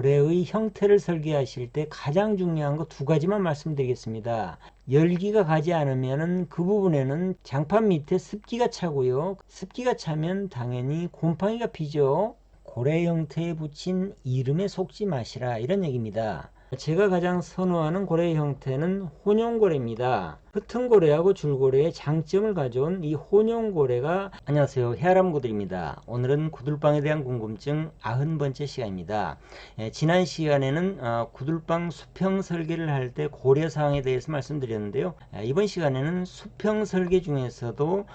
고래의 형태를 설계하실 때 가장 중요한 거 두 가지만 말씀드리겠습니다. 열기가 가지 않으면 그 부분에는 장판 밑에 습기가 차고요. 습기가 차면 당연히 곰팡이가 피죠. 고래 형태에 붙인 이름에 속지 마시라 이런 얘기입니다. 제가 가장 선호하는 고래 형태는 혼용고래입니다. 흩은 고래하고 줄고래의 장점을 가져온 이 혼용고래가 안녕하세요 헤아람고들입니다. 오늘은 구들방에 대한 궁금증 90번째 시간입니다. 예, 지난 시간에는 어, 구들방 수평 설계를 할 때 고려 사항에 대해서 말씀드렸는데요. 예, 이번 시간에는 수평 설계 중에서도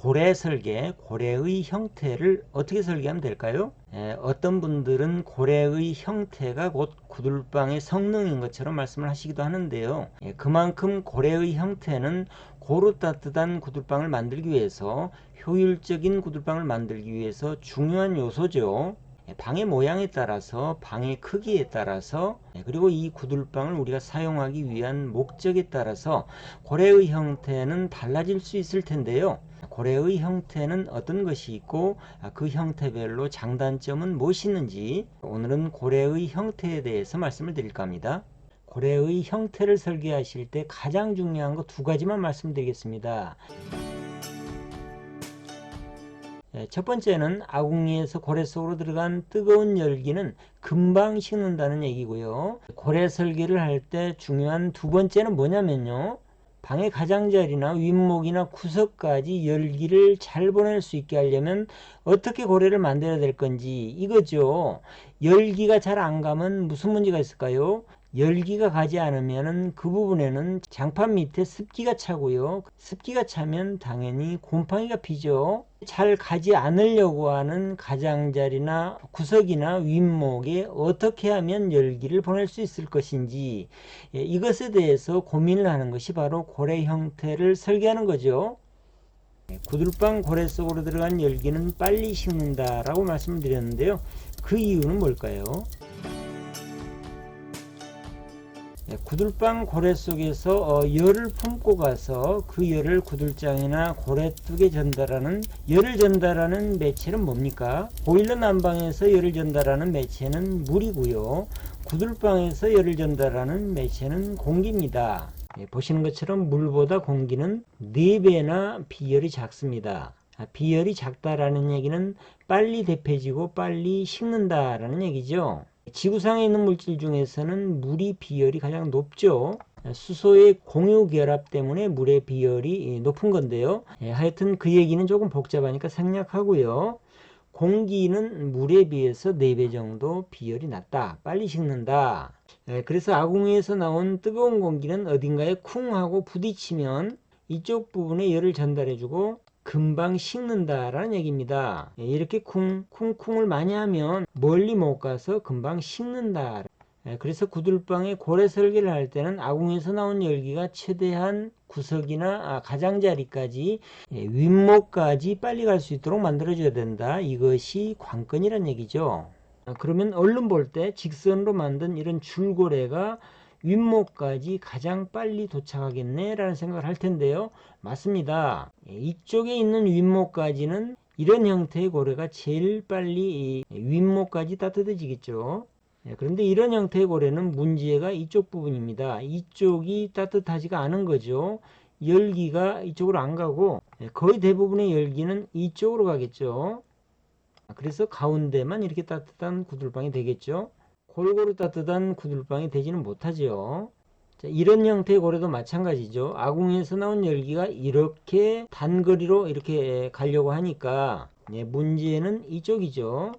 고래 설계, 고래의 형태를 어떻게 설계하면 될까요? 예, 어떤 분들은 고래의 형태가 곧 구들방의 성능인 것처럼 말씀을 하시기도 하는데요. 예, 그만큼 고래의 형태 는 고루 따뜻한 구들방을 만들기 위해서 효율적인 구들방을 만들기 위해서 중요한 요소죠. 예, 방의 모양에 따라서 방의 크기에 따라서 예, 그리고 이 구들방을 우리가 사용하기 위한 목적에 따라서 고래의 형태는 달라질 수 있을 텐데요. 고래의 형태는 어떤 것이 있고 아, 그 형태별로 장단점은 무엇이 있는지 오늘은 고래의 형태에 대해서 말씀을 드릴까 합니다. 고래의 형태를 설계하실 때 가장 중요한 거 두 가지만 말씀드리겠습니다. 예, 첫 번째는 아궁이에서 고래 속으로 들어간 뜨거운 열기는 금방 식는다는 얘기고요. 고래 설계를 할 때 중요한 두 번째는 뭐냐면요. 방의 가장자리나 윗목이나 구석까지 열기를 잘 보낼 수 있게 하려면 어떻게 고래를 만들어야 될 건지 이거죠. 열기가 잘 안 가면 무슨 문제가 있을까요? 열기가 가지 않으면 그 부분에는 장판 밑에 습기가 차고요. 습기가 차면 당연히 곰팡이가 피죠. 잘 가지 않으려고 하는 가장자리나 구석이나 윗목에 어떻게 하면 열기를 보낼 수 있을 것인지 예, 이것에 대해서 고민을 하는 것이 바로 고래 형태를 설계하는 거죠. 예, 구들방 고래 속으로 들어간 열기는 빨리 식는다라고 말씀을 드렸는데요. 그 이유는 뭘까요? 네, 구들방 고래 속에서 어, 열을 품고 가서 그 열을 구들장이나 고래뚝에 전달하는 열을 전달하는 매체는 뭡니까? 보일러 난방에서 열을 전달하는 매체는 물이고요. 구들방에서 열을 전달하는 매체는 공기입니다. 예, 보시는 것처럼 물보다 공기는 4배나 비열이 작습니다. 아, 비열이 작다라는 얘기는 빨리 대패지고 빨리 식는다라는 얘기죠. 지구상에 있는 물질 중에서는 물이 비열이 가장 높죠. 수소의 공유 결합 때문에 물의 비열이 높은 건데요. 예, 하여튼 그 얘기는 조금 복잡하니까 생략하고요. 공기는 물에 비해서 4배 정도 비열이 낮다. 빨리 식는다. 예, 그래서 아궁이에서 나온 뜨거운 공기는 어딘가에 쿵 하고 부딪히면 이쪽 부분에 열을 전달해주고 금방 식는다라는 얘기입니다. 예, 이렇게 쿵, 쿵쿵을 많이 하면 멀리 못 가서 금방 식는다. 예, 그래서 구들방에 고래 설계를 할 때는 아궁에서 나온 열기가 최대한 구석이나 아, 가장자리까지 예, 윗목까지 빨리 갈 수 있도록 만들어줘야 된다. 이것이 관건이란 얘기죠. 아, 그러면 얼른 볼 때 직선으로 만든 이런 줄고래가 윗목까지 가장 빨리 도착하겠네 라는 생각을 할 텐데요. 맞습니다. 예, 이쪽에 있는 윗목까지는 이런 형태의 고래가 제일 빨리 윗목까지 따뜻해지겠죠. 예, 그런데 이런 형태의 고래는 문제가 이쪽 부분입니다. 이쪽이 따뜻하지가 않은 거죠. 열기가 이쪽으로 안 가고 예, 거의 대부분의 열기는 이쪽으로 가겠죠. 그래서 가운데만 이렇게 따뜻한 구들방이 되겠죠 골고루 따뜻한 구들방이 되지는 못하지요. 자, 이런 형태의 고래도 마찬가지죠. 아궁에서 나온 열기가 이렇게 단거리로 이렇게 가려고 하니까 예, 문제는 이쪽이죠.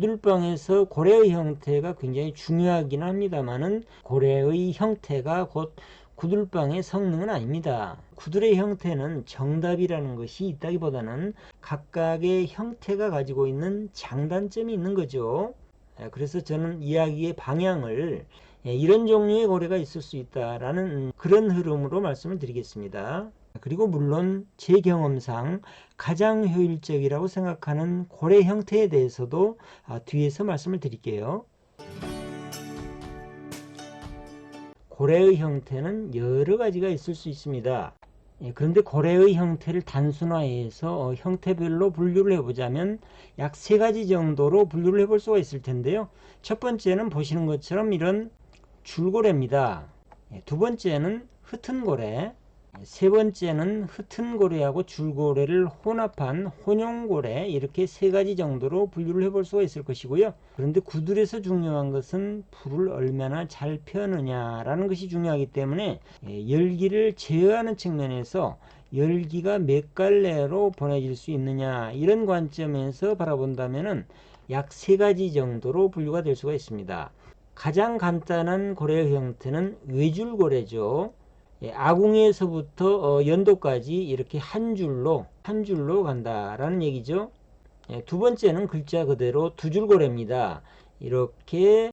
구들방에서 고래의 형태가 굉장히 중요하긴 합니다만은 고래의 형태가 곧 구들방의 성능은 아닙니다. 구들의 형태는 정답이라는 것이 있다기보다는 각각의 형태가 가지고 있는 장단점이 있는 거죠. 예, 그래서 저는 이야기의 방향을 예, 이런 종류의 고래가 있을 수 있다라는 그런 흐름으로 말씀을 드리겠습니다. 그리고 물론 제 경험상 가장 효율적이라고 생각하는 고래 형태에 대해서도 아, 뒤에서 말씀을 드릴게요. 고래의 형태는 여러 가지가 있을 수 있습니다. 예, 그런데 고래의 형태를 단순화해서 어, 형태별로 분류를 해보자면 약 세 가지 정도로 분류를 해볼 수가 있을 텐데요. 첫 번째는 보시는 것처럼 이런 줄고래입니다. 예, 두 번째는 흩은 고래, 예, 세 번째는 흩은 고래하고 줄고래를 혼합한 혼용고래 이렇게 세 가지 정도로 분류를 해볼 수가 있을 것이고요. 그런데 구들에서 중요한 것은 불을 얼마나 잘 펴느냐라는 것이 중요하기 때문에 예, 열기를 제어하는 측면에서 열기가 몇 갈래로 보내질 수 있느냐 이런 관점에서 바라본다면은 약세 가지 정도로 분류가 될 수가 있습니다. 가장 간단한 고래의 형태는 외줄고래죠. 예, 아궁에서부터 어, 연도까지 이렇게 한 줄로 한 줄로 간다라는 얘기죠. 예, 두 번째는 글자 그대로 두 줄고래입니다. 이렇게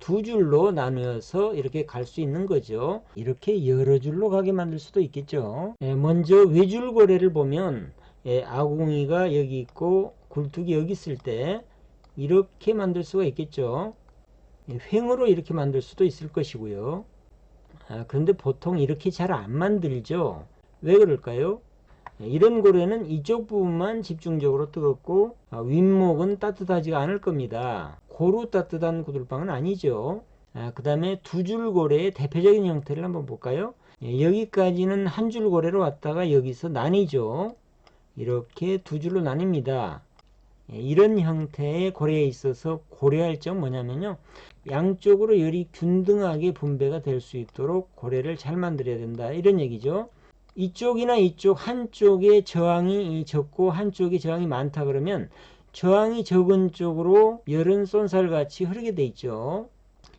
두 줄로 나누어서 이렇게 갈 수 있는 거죠. 이렇게 여러 줄로 가게 만들 수도 있겠죠. 예, 먼저 외줄고래를 보면 예, 아궁이가 여기 있고 굴뚝이 여기 있을 때 이렇게 만들 수가 있겠죠. 예, 횡으로 이렇게 만들 수도 있을 것이고요. 아, 그런데 보통 이렇게 잘 안 만들죠. 왜 그럴까요? 예, 이런 고래는 이쪽 부분만 집중적으로 뜨겁고 아, 윗목은 따뜻하지가 않을 겁니다. 고루 따뜻한 구들방은 아니죠. 아, 그 다음에 두 줄 고래의 대표적인 형태를 한번 볼까요? 예, 여기까지는 한 줄 고래로 왔다가 여기서 나뉘죠. 이렇게 두 줄로 나뉩니다. 예, 이런 형태의 고래에 있어서 고려할 점 뭐냐면요. 양쪽으로 열이 균등하게 분배가 될 수 있도록 고래를 잘 만들어야 된다. 이런 얘기죠. 이쪽이나 이쪽 한쪽에 저항이 적고 한쪽에 저항이 많다 그러면 저항이 적은 쪽으로 열은 쏜살같이 흐르게 돼 있죠.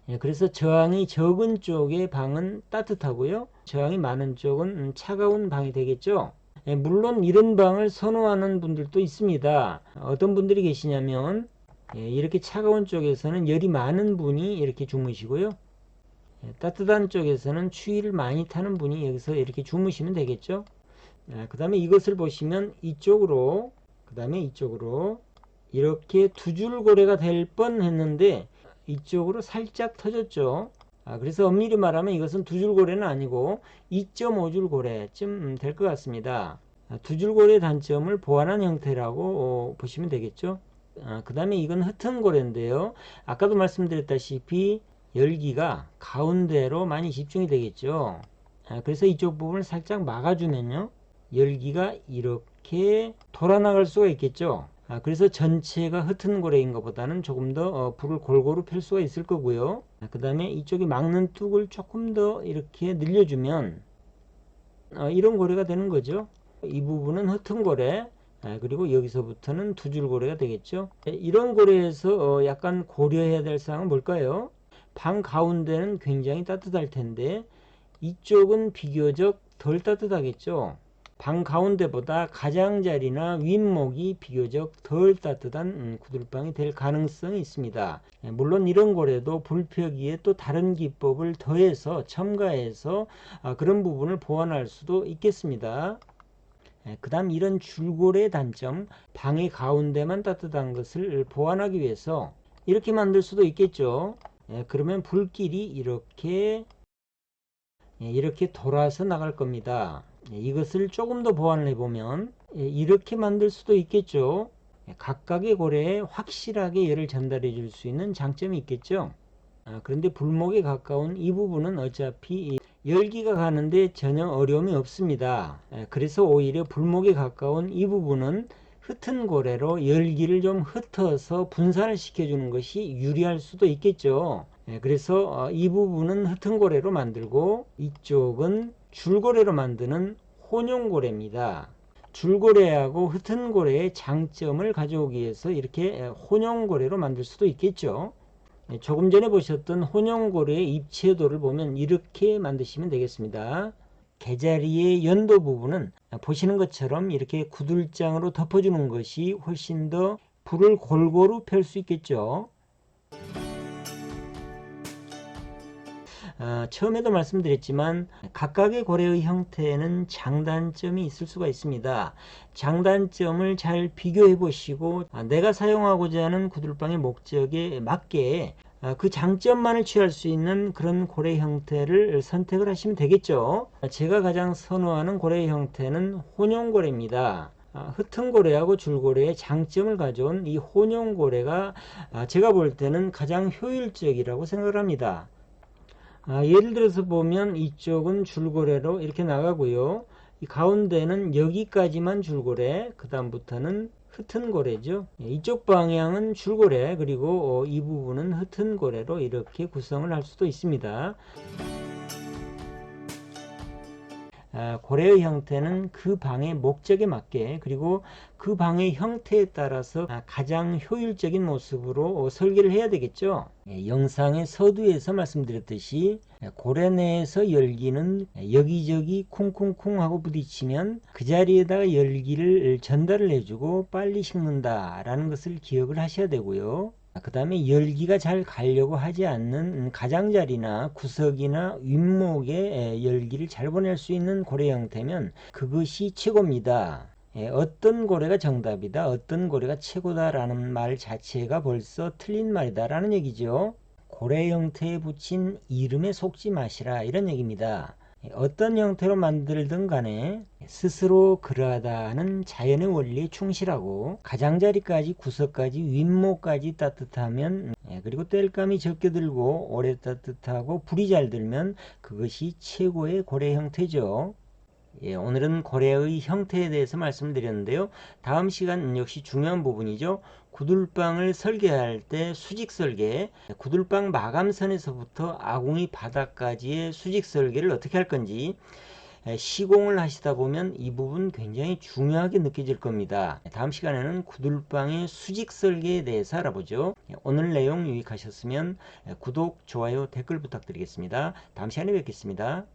예, 그래서 저항이 적은 쪽의 방은 따뜻하고요. 저항이 많은 쪽은 음, 차가운 방이 되겠죠. 예, 물론 이런 방을 선호하는 분들도 있습니다. 어떤 분들이 계시냐면 예, 이렇게 차가운 쪽에서는 열이 많은 분이 이렇게 주무시고요. 예, 따뜻한 쪽에서는 추위를 많이 타는 분이 여기서 이렇게 주무시면 되겠죠. 그 다음에 이것을 보시면 이쪽으로 그 다음에 이쪽으로 이렇게 두 줄 고래가 될 뻔 했는데 이쪽으로 살짝 터졌죠. 아, 그래서 엄밀히 말하면 이것은 두 줄 고래는 아니고 2.5줄 고래쯤 될 것 같습니다. 아, 두줄 고래의 단점을 보완한 형태라고 어, 보시면 되겠죠. 아, 그 다음에 이건 흩은 고래인데요. 아까도 말씀드렸다시피 열기가 가운데로 많이 집중이 되겠죠. 아, 그래서 이쪽 부분을 살짝 막아주면요. 열기가 이렇게 돌아나갈 수가 있겠죠. 아, 그래서 전체가 흩은 고래인 것보다는 조금 더 어, 불을 골고루 펼 수가 있을 거고요. 아, 그 다음에 이쪽에 막는 뚝을 조금 더 이렇게 늘려주면 어, 이런 고래가 되는 거죠. 이 부분은 흩은 고래 아, 그리고 여기서부터는 두 줄 고래가 되겠죠. 예, 이런 고래에서 어, 약간 고려해야 될 사항은 뭘까요? 방 가운데는 굉장히 따뜻할 텐데 이쪽은 비교적 덜 따뜻하겠죠. 방 가운데보다 가장자리나 윗목이 비교적 덜 따뜻한 음, 구들방이 될 가능성이 있습니다. 예, 물론 이런 고래도 불펴기에 또 다른 기법을 더해서 첨가해서 아, 그런 부분을 보완할 수도 있겠습니다. 예, 그 다음 이런 줄고래의 단점 방의 가운데만 따뜻한 것을 보완하기 위해서 이렇게 만들 수도 있겠죠. 예, 그러면 불길이 이렇게 예, 이렇게 돌아서 나갈 겁니다. 예, 이것을 조금 더 보완을 해보면 예, 이렇게 만들 수도 있겠죠. 예, 각각의 고래에 확실하게 열을 전달해 줄 수 있는 장점이 있겠죠. 아, 그런데 불목에 가까운 이 부분은 어차피 열기가 가는데 전혀 어려움이 없습니다. 그래서 오히려 불목에 가까운 이 부분은 흩은 고래로 열기를 좀 흩어서 분산을 시켜주는 것이 유리할 수도 있겠죠. 그래서 어, 이 부분은 흩은 고래로 만들고 이쪽은 줄고래로 만드는 혼용고래입니다. 줄고래하고 흩은 고래의 장점을 가져오기 위해서 이렇게 혼용고래로 만들 수도 있겠죠. 조금 전에 보셨던 혼용고래의 입체도를 보면 이렇게 만드시면 되겠습니다. 개자리의 연도 부분은 보시는 것처럼 이렇게 구들장으로 덮어주는 것이 훨씬 더 불을 골고루 펼 수 있겠죠. 어, 처음에도 말씀드렸지만 각각의 고래의 형태에는 장단점이 있을 수가 있습니다. 장단점을 잘 비교해 보시고 아, 내가 사용하고자 하는 구들방의 목적에 맞게 아, 그 장점만을 취할 수 있는 그런 고래 형태를 선택을 하시면 되겠죠. 제가 가장 선호하는 고래 형태는 혼용고래입니다. 아, 흩은 고래하고 줄고래의 장점을 가져온 이 혼용고래가 아, 제가 볼 때는 가장 효율적이라고 생각을 합니다. 아, 예를 들어서 보면 이쪽은 줄고래로 이렇게 나가고요. 이 가운데는 여기까지만 줄고래, 그 다음부터는 흩은 고래죠. 예, 이쪽 방향은 줄고래, 그리고 어, 이 부분은 흩은 고래로 이렇게 구성을 할 수도 있습니다. 아, 고래의 형태는 그 방의 목적에 맞게 그리고 그 방의 형태에 따라서 아, 가장 효율적인 모습으로 어, 설계를 해야 되겠죠. 예, 영상의 서두에서 말씀드렸듯이 예, 고래 내에서 열기는 여기저기 쿵쿵쿵 하고 부딪히면 그 자리에다가 열기를 전달을 해주고 빨리 식는다라는 것을 기억을 하셔야 되고요. 그 다음에 열기가 잘 가려고 하지 않는 가장자리나 구석이나 윗목에 열기를 잘 보낼 수 있는 고래 형태면 그것이 최고입니다. 예, 어떤 고래가 정답이다, 어떤 고래가 최고다 라는 말 자체가 벌써 틀린 말이다 라는 얘기죠. 고래 형태에 붙인 이름에 속지 마시라 이런 얘기입니다. 어떤 형태로 만들든 간에 스스로 그러하다는 자연의 원리에 충실하고 가장자리까지 구석까지 윗목까지 따뜻하면 예, 그리고 땔감이 적게 들고 오래 따뜻하고 불이 잘 들면 그것이 최고의 고래 형태죠. 예, 오늘은 고래의 형태에 대해서 말씀드렸는데요. 다음 시간 역시 중요한 부분이죠. 구들방을 설계할 때 수직 설계, 구들방 마감선에서부터 아궁이 바닥까지의 수직 설계를 어떻게 할 건지 예, 시공을 하시다 보면 이 부분 굉장히 중요하게 느껴질 겁니다. 다음 시간에는 구들방의 수직 설계에 대해서 알아보죠. 예, 오늘 내용 유익하셨으면 구독, 좋아요, 댓글 부탁드리겠습니다. 다음 시간에 뵙겠습니다.